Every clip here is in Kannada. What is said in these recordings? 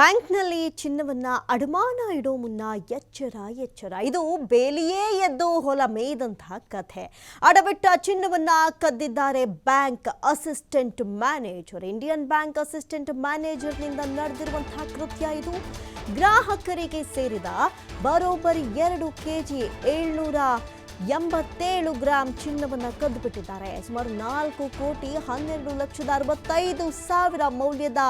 ಬ್ಯಾಂಕ್ನಲ್ಲಿ ಚಿನ್ನವನ್ನ ಅಡಮಾನ ಇಡೋ ಮುನ್ನ ಎಚ್ಚರ ಎಚ್ಚರ. ಇದು ಬೇಲಿಯೇ ಎದ್ದು ಹೊಲ ಮೇಯ್ದಂತಹ ಕಥೆ. ಅಡವಿಟ್ಟ ಚಿನ್ನವನ್ನ ಕದ್ದಿದ್ದಾರೆ bank assistant manager. Indian bank assistant ಮ್ಯಾನೇಜರ್ನಿಂದ ನಡೆದಿರುವಂತಹ ಕೃತ್ಯ ಇದು. ಗ್ರಾಹಕರಿಗೆ ಸೇರಿದ ಬರೋಬ್ಬರಿ ಎರಡು ಕೆಜಿ ಏಳ್ನೂರ ಎಂಬತ್ತೇಳು ಗ್ರಾಂ ಚಿನ್ನವನ್ನು ಕದ್ದುಬಿಟ್ಟಿದ್ದಾರೆ. ಸುಮಾರು ನಾಲ್ಕು ಕೋಟಿ ಹನ್ನೆರಡು ಲಕ್ಷದ ಅರವತ್ತೈದು ಸಾವಿರ ಮೌಲ್ಯದ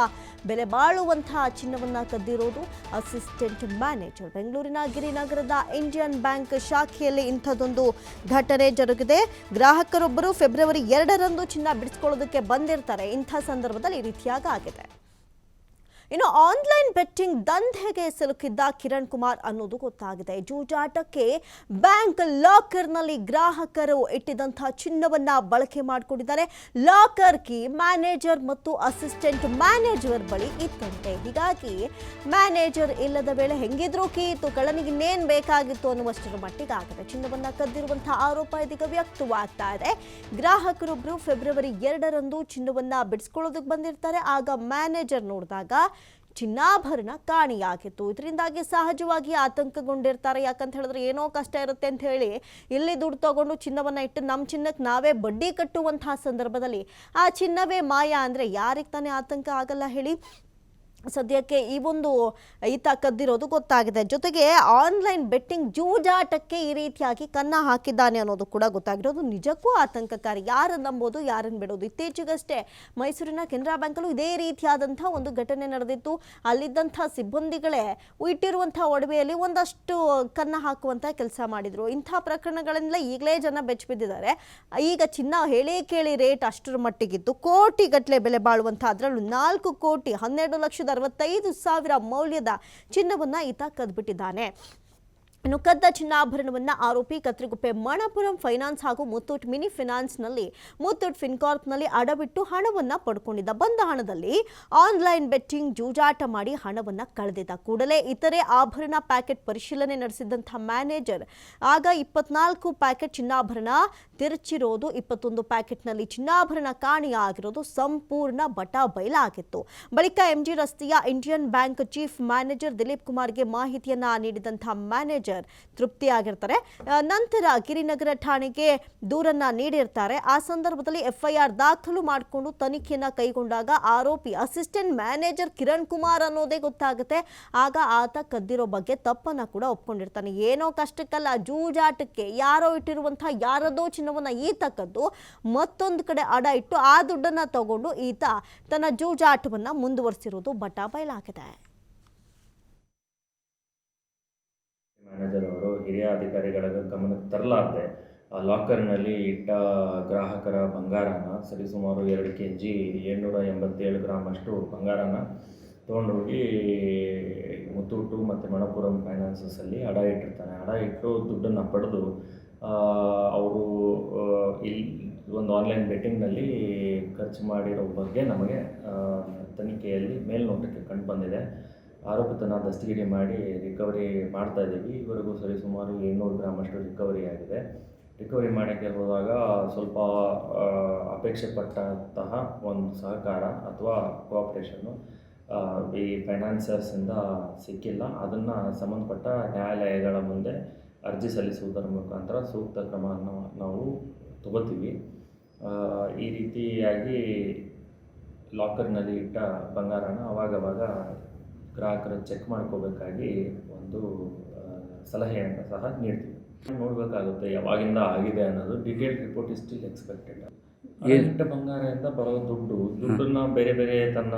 ಬೆಲೆ ಬಾಳುವಂತಹ ಚಿನ್ನವನ್ನು ಕದ್ದಿರೋದು ಅಸಿಸ್ಟೆಂಟ್ ಮ್ಯಾನೇಜರ್. ಬೆಂಗಳೂರಿನ ಗಿರಿನಗರದ ಇಂಡಿಯನ್ ಬ್ಯಾಂಕ್ ಶಾಖೆಯಲ್ಲಿ ಇಂಥದ್ದೊಂದು ಘಟನೆ ಜರುಗಿದೆ. ಗ್ರಾಹಕರೊಬ್ಬರು ಫೆಬ್ರವರಿ ಎರಡರಂದು ಚಿನ್ನ ಬಿಡಿಸ್ಕೊಳ್ಳೋದಕ್ಕೆ ಬಂದಿರ್ತಾರೆ. ಇಂಥ ಸಂದರ್ಭದಲ್ಲಿ ಈ ರೀತಿಯಾಗಿ ಆಗಿದೆ. ಇನ್ನು ಆನ್ಲೈನ್ ಬೆಟ್ಟಿಂಗ್ ದಂಧೆಗೆ ಸಿಲುಕಿದ್ದ ಕಿರಣ್ ಕುಮಾರ್ ಅನ್ನೋದು ಗೊತ್ತಾಗಿದೆ. ಜೂಜಾಟಕ್ಕೆ ಬ್ಯಾಂಕ್ ಲಾಕರ್ನಲ್ಲಿ ಗ್ರಾಹಕರು ಇಟ್ಟಿದ್ದಂತಹ ಚಿನ್ನವನ್ನ ಬಳಕೆ ಮಾಡಿಕೊಂಡಿದ್ದಾರೆ. ಲಾಕರ್ ಕಿ ಮ್ಯಾನೇಜರ್ ಮತ್ತು ಅಸಿಸ್ಟೆಂಟ್ ಮ್ಯಾನೇಜರ್ ಬಳಿ ಇತ್ತಂತೆ ಹೀಗಾಗಿ ಮ್ಯಾನೇಜರ್ ಇಲ್ಲದ ವೇಳೆ ಹೆಂಗಿದ್ರು ಕೀತು ಇತ್ತು ಕಳ್ಳನಿಗೆ ಇನ್ನೇನ್ ಬೇಕಾಗಿತ್ತು ಅನ್ನುವಷ್ಟರ ಮಟ್ಟಿಗೆ ಆಗಿದೆ ಚಿನ್ನವನ್ನ ಕದ್ದಿರುವಂತಹ ಆರೋಪ ಇದೀಗ ವ್ಯಕ್ತವಾಗ್ತಾ ಇದೆ. ಗ್ರಾಹಕರೊಬ್ಬರು ಫೆಬ್ರವರಿ ಎರಡರಂದು ಚಿನ್ನವನ್ನ ಬಿಡಿಸ್ಕೊಳ್ಳೋದಕ್ಕೆ ಬಂದಿರ್ತಾರೆ. ಆಗ ಮ್ಯಾನೇಜರ್ ನೋಡಿದಾಗ ಚಿನ್ನಾಭರಣ ಕಾಣಿಯಾಗಿತ್ತು. ಇದರಿಂದಾಗಿ ಸಹಜವಾಗಿ ಆತಂಕಗೊಂಡಿರ್ತಾರೆ. ಯಾಕಂತ ಹೇಳಿದ್ರೆ ಏನೋ ಕಷ್ಟ ಇರುತ್ತೆ ಅಂತ ಹೇಳಿ ಇಲ್ಲಿ ದುಡ್ಡು ತಗೊಂಡು ಚಿನ್ನವನ್ನ ಇಟ್ಟು ನಮ್ಮ ಚಿನ್ನಕ್ಕೆ ನಾವೇ ಬಡ್ಡಿ ಕಟ್ಟುವಂತಹ ಸಂದರ್ಭದಲ್ಲಿ ಆ ಚಿನ್ನವೇ ಮಾಯ ಅಂದ್ರೆ ಯಾರಿಗೆ ತಾನೇ ಆತಂಕ ಆಗಲ್ಲ ಹೇಳಿ. ಸದ್ಯಕ್ಕೆ ಈ ಒಂದು, ಈತ ಕದ್ದಿರೋದು ಗೊತ್ತಾಗಿದೆ. ಜೊತೆಗೆ ಆನ್ಲೈನ್ ಬೆಟ್ಟಿಂಗ್ ಜೂಜಾಟಕ್ಕೆ ಈ ರೀತಿಯಾಗಿ ಕನ್ನ ಹಾಕಿದ್ದಾನೆ ಅನ್ನೋದು ಕೂಡ ಗೊತ್ತಾಗಿರೋದು. ನಿಜಕ್ಕೂ ಆತಂಕಕಾರಿ. ಯಾರನ್ನು ನಂಬೋದು, ಯಾರನ್ನು ಬಿಡೋದು? ಇತ್ತೀಚೆಗಷ್ಟೇ ಮೈಸೂರಿನ ಕೆನರಾ ಬ್ಯಾಂಕಲ್ಲೂ ಇದೇ ರೀತಿಯಾದಂಥ ಒಂದು ಘಟನೆ ನಡೆದಿತ್ತು. ಅಲ್ಲಿದ್ದಂಥ ಸಿಬ್ಬಂದಿಗಳೇ ಇಟ್ಟಿರುವಂಥ ಒಡವೆಯಲ್ಲಿ ಒಂದಷ್ಟು ಕನ್ನ ಹಾಕುವಂಥ ಕೆಲಸ ಮಾಡಿದರು. ಇಂಥ ಪ್ರಕರಣಗಳಿಂದ ಈಗಲೇ ಜನ ಬೆಚ್ಚಿಬಿದ್ದಿದ್ದಾರೆ. ಈಗ ಚಿನ್ನ ಹೇಳಿ ಕೇಳಿ ರೇಟ್ ಅಷ್ಟರ ಮಟ್ಟಿಗಿತ್ತು. ಕೋಟಿಗಟ್ಟಲೆ ಬೆಲೆ ಬಾಳುವಂಥ ಅದರಲ್ಲೂ ನಾಲ್ಕು ಕೋಟಿ ಹನ್ನೆರಡು ಲಕ್ಷದ ಅರವತ್ತೈದು ಸಾವಿರ ಮೌಲ್ಯದ ಚಿನ್ನವನ್ನ ಈತ ಕದ್ಬಿಟ್ಟಿದ್ದಾನೆ. ಇನ್ನು ಕದ್ದ ಚಿನ್ನಾಭರಣವನ್ನ ಆರೋಪಿ ಕತ್ರಿಗುಪ್ಪೆ ಮಣಪುರಂ ಫೈನಾನ್ಸ್ ಹಾಗೂ ಮುತ್ತೂಟ್ ಮಿನಿ ಫಿನಾನ್ಸ್ನಲ್ಲಿ, ಮುತ್ತೂಟ್ ಫಿನ್ಕಾರ್ಪ್ನಲ್ಲಿ ಅಡವಿಟ್ಟು ಹಣವನ್ನ ಪಡ್ಕೊಂಡಿದ್ದ. ಬಂದ ಹಣದಲ್ಲಿ ಆನ್ಲೈನ್ ಬೆಟ್ಟಿಂಗ್ ಜೂಜಾಟ ಮಾಡಿ ಹಣವನ್ನ ಕಳೆದಿದ್ದ ಕೂಡಲೇ ಇತರೆ ಆಭರಣ ಪ್ಯಾಕೆಟ್ ಪರಿಶೀಲನೆ ನಡೆಸಿದಂಥ ಮ್ಯಾನೇಜರ್, ಆಗ ಇಪ್ಪತ್ನಾಲ್ಕು ಪ್ಯಾಕೆಟ್ ಚಿನ್ನಾಭರಣ, ತಿರುಚಿರೋದು ಇಪ್ಪತ್ತೊಂದು ಪ್ಯಾಕೆಟ್ನಲ್ಲಿ ಚಿನ್ನಾಭರಣ ಕಾಣೆಯಾಗಿರೋದು ಸಂಪೂರ್ಣ ಬಟ ಬಯಲಾಗಿತ್ತು ಬಳಿಕ ಎಂಜಿ ರಸ್ತೆಯ Indian bank chief manager Dilip ಕುಮಾರ್ಗೆ ಮಾಹಿತಿಯನ್ನ ನೀಡಿದಂಥ ಮ್ಯಾನೇಜರ್ ತೃಪ್ತಿಯಾಗಿರ್ತಾರೆ. ಆಗಿರ್ತಾರೆ ನಂತರ ಗಿರಿನಗರ ಠಾಣೆಗೆ ದೂರನ್ನ ನೀಡಿರ್ತಾರೆ. ಆ ಸಂದರ್ಭದಲ್ಲಿ ಎಫ್ಐಆರ್ ದಾಖಲು ಮಾಡಿಕೊಂಡು ತನಿಖೆಯನ್ನ ಕೈಗೊಂಡಾಗ ಆರೋಪಿ ಅಸಿಸ್ಟೆಂಟ್ ಮ್ಯಾನೇಜರ್ ಕಿರಣ್ ಕುಮಾರ್ ಅನ್ನೋದೇ ಗೊತ್ತಾಗುತ್ತೆ. ಆಗ ಆತ ಕದ್ದಿರೋ ಬಗ್ಗೆ ತಪ್ಪನ್ನ ಕೂಡ ಒಪ್ಕೊಂಡಿರ್ತಾನೆ. ಏನೋ ಕಷ್ಟಕ್ಕಲ್ಲ, ಜೂಜಾಟಕ್ಕೆ ಯಾರೋ ಇಟ್ಟಿರುವಂತಹ ಯಾರದೋ ಚಿನ್ನವನ್ನ ಈತ ಕದ್ದು ಮತ್ತೊಂದು ಕಡೆ ಅಡ ಇಟ್ಟು ಆ ದುಡ್ಡನ್ನ ತಗೊಂಡು ಈತ ತನ್ನ ಜೂಜಾಟವನ್ನ ಬಟ ಮ್ಯಾನೇಜರ್ ಅವರು ಹಿರಿಯ ಅಧಿಕಾರಿಗಳ ಗಮನಕ್ಕೆ ತರಲಾರದೆ ಲಾಕರ್ನಲ್ಲಿ ಇಟ್ಟ ಗ್ರಾಹಕರ ಬಂಗಾರನ ಸರಿಸುಮಾರು ಎರಡು ಕೆ ಜಿ ಏಳ್ನೂರ ಎಂಬತ್ತೇಳು ಗ್ರಾಮಷ್ಟು ಬಂಗಾರನ ತೊಗೊಂಡೋಗಿ ಮುತ್ತೂಟು ಮತ್ತು ಮಣಪುರಂ ಫೈನಾನ್ಸಸಲ್ಲಿ ಅಡ ಇಟ್ಟಿರ್ತಾನೆ. ಅಡ ಇಟ್ಟು ದುಡ್ಡನ್ನು ಪಡೆದು ಅವರು ಇಲ್ಲಿ ಒಂದು ಆನ್ಲೈನ್ ಬೆಟ್ಟಿಂಗ್ನಲ್ಲಿ ಖರ್ಚು ಮಾಡಿರೋ ಬಗ್ಗೆ ನಮಗೆ ತನಿಖೆಯಲ್ಲಿ ಮೇಲ್ನೋಟಕ್ಕೆ ಕಂಡು ಬಂದಿದೆ. ಆರೋಪಿತನ ದಸ್ತಿಗಿರಿ ಮಾಡಿ ರಿಕವರಿ ಮಾಡ್ತಾ ಇದ್ದೀವಿ. ಸರಿ ಸುಮಾರು ಏಳ್ನೂರು ಗ್ರಾಮ್ ಅಷ್ಟು ರಿಕವರಿ ಆಗಿದೆ. ರಿಕವರಿ ಮಾಡೋಕ್ಕೆ ಹೋದಾಗ ಸ್ವಲ್ಪ ಅಪೇಕ್ಷೆ ಪಟ್ಟಂತಹ ಒಂದು ಸಹಕಾರ ಅಥವಾ ಕೋಆಪ್ರೇಷನ್ನು ಈ ಫೈನಾನ್ಸರ್ಸಿಂದ ಸಿಕ್ಕಿಲ್ಲ. ಅದನ್ನು ಸಂಬಂಧಪಟ್ಟ ನ್ಯಾಯಾಲಯಗಳ ಮುಂದೆ ಅರ್ಜಿ ಸಲ್ಲಿಸುವುದರ ಮುಖಾಂತರ ಸೂಕ್ತ ಕ್ರಮವನ್ನು ನಾವು ತಗೋತೀವಿ. ಈ ರೀತಿಯಾಗಿ ಲಾಕರ್ನಲ್ಲಿ ಇಟ್ಟ ಬಂಗಾರನ ಅವಾಗವಾಗ ಗ್ರಾಹಕರು ಚೆಕ್ ಮಾಡ್ಕೋಬೇಕಾಗಿ ಒಂದು ಸಲಹೆಯನ್ನು ಸಹ ನೀಡ್ತೀವಿ. ನೋಡಬೇಕಾಗುತ್ತೆ ಯಾವಾಗಿಂದ ಆಗಿದೆ ಅನ್ನೋದು. Detail report is still expected ಏನಿಟ್ಟ ಬಂಗಾರದಿಂದ ಬರೋ ದುಡ್ಡು. ದುಡ್ಡನ್ನ ಬೇರೆ ಬೇರೆ ತನ್ನ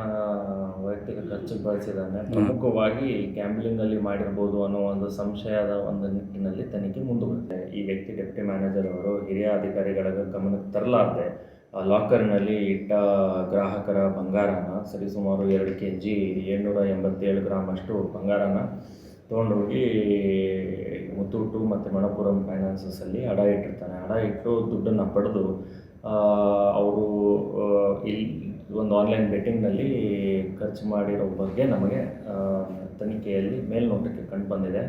ವೈಯಕ್ತಿಕ ಖರ್ಚಿಗೆ ಬಳಸಿದಾನೆ ಪ್ರಮುಖವಾಗಿ ಗ್ಯಾಂಬ್ಲಿಂಗಲ್ಲಿ ಮಾಡಿರ್ಬೋದು ಅನ್ನೋ ಒಂದು ಸಂಶಯದ ಒಂದು ನಿಟ್ಟಿನಲ್ಲಿ ತನಿಖೆ ಮುಂದುವರೆದಿದೆ. ಈ ವ್ಯಕ್ತಿ ಡೆಪ್ಟಿ ಮ್ಯಾನೇಜರ್ ಅವರು ಹಿರಿಯ ಅಧಿಕಾರಿಗಳ ಗಮನಕ್ಕೆ ತರಲಾರದೆ ಲಾಕರ್ನಲ್ಲಿ ಇಟ್ಟ ಗ್ರಾಹಕರ ಬಂಗಾರನ ಸರಿಸುಮಾರು ಎರಡು ಕೆ ಜಿ ಏಳ್ನೂರ ಎಂಬತ್ತೇಳು ಗ್ರಾಮ್ ಅಷ್ಟು ಬಂಗಾರನ ತೊಗೊಂಡೋಗಿ ಮುತ್ತೂಟು ಮತ್ತು ಮಣಪುರಂ ಫೈನಾನ್ಸಸಲ್ಲಿ ಅಡ ಇಟ್ಟಿರ್ತಾನೆ. ಅಡ ಇಟ್ಟು ದುಡ್ಡನ್ನು ಪಡೆದು ಅವರು ಇಲ್ಲಿ ಒಂದು ಆನ್ಲೈನ್ ಬೆಟ್ಟಿಂಗ್ನಲ್ಲಿ ಖರ್ಚು ಮಾಡಿರೋ ಬಗ್ಗೆ ನಮಗೆ ತನಿಖೆಯಲ್ಲಿ ಮೇಲ್ನೋಟಕ್ಕೆ ಕಂಡು ಬಂದಿದೆ.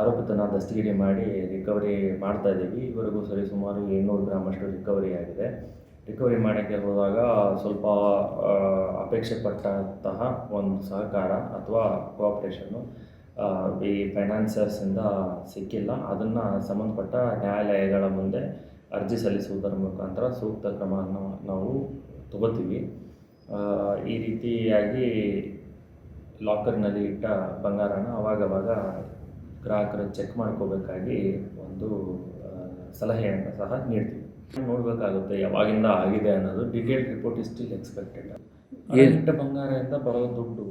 ಆರೋಪಿತನ ದಸ್ತಗಿರಿ ಮಾಡಿ ರಿಕವರಿ ಮಾಡ್ತಾ ಇದ್ದೀವಿ. ಇವರೆಗೂ ಸರಿಸುಮಾರು ಏಳ್ನೂರು ಗ್ರಾಮ್ ಅಷ್ಟು ರಿಕವರಿ ಆಗಿದೆ. ರಿಕವರಿ ಮಾಡೋಕ್ಕೆ ಹೋದಾಗ ಸ್ವಲ್ಪ ಅಪೇಕ್ಷೆ ಪಟ್ಟಂತಹ ಒಂದು ಸಹಕಾರ ಅಥವಾ ಕೋಆಪ್ರೇಷನ್ನು ಈ ಫೈನಾನ್ಸರ್ಸಿಂದ ಸಿಕ್ಕಿಲ್ಲ. ಅದನ್ನು ಸಂಬಂಧಪಟ್ಟ ನ್ಯಾಯಾಲಯಗಳ ಮುಂದೆ ಅರ್ಜಿ ಸಲ್ಲಿಸುವುದರ ಮುಖಾಂತರ ಸೂಕ್ತ ಕ್ರಮವನ್ನು ನಾವು ತಗೋತೀವಿ. ಈ ರೀತಿಯಾಗಿ ಲಾಕರ್ನಲ್ಲಿ ಇಟ್ಟ ಬಂಗಾರನ ಅವಾಗವಾಗ ಗ್ರಾಹಕರು ಚೆಕ್ ಮಾಡ್ಕೋಬೇಕಾಗಿ ಒಂದು ಸಲಹೆಯನ್ನು ಸಹ ನೀಡ್ತೀವಿ. ನೋಡಬೇಕಾಗುತ್ತೆ ಯಾವಾಗಿಂದ ಆಗಿದೆ ಅನ್ನೋದು detail report is still expected ಬಂಗಾರದಿಂದ ಬರೋ ದುಡ್ಡು.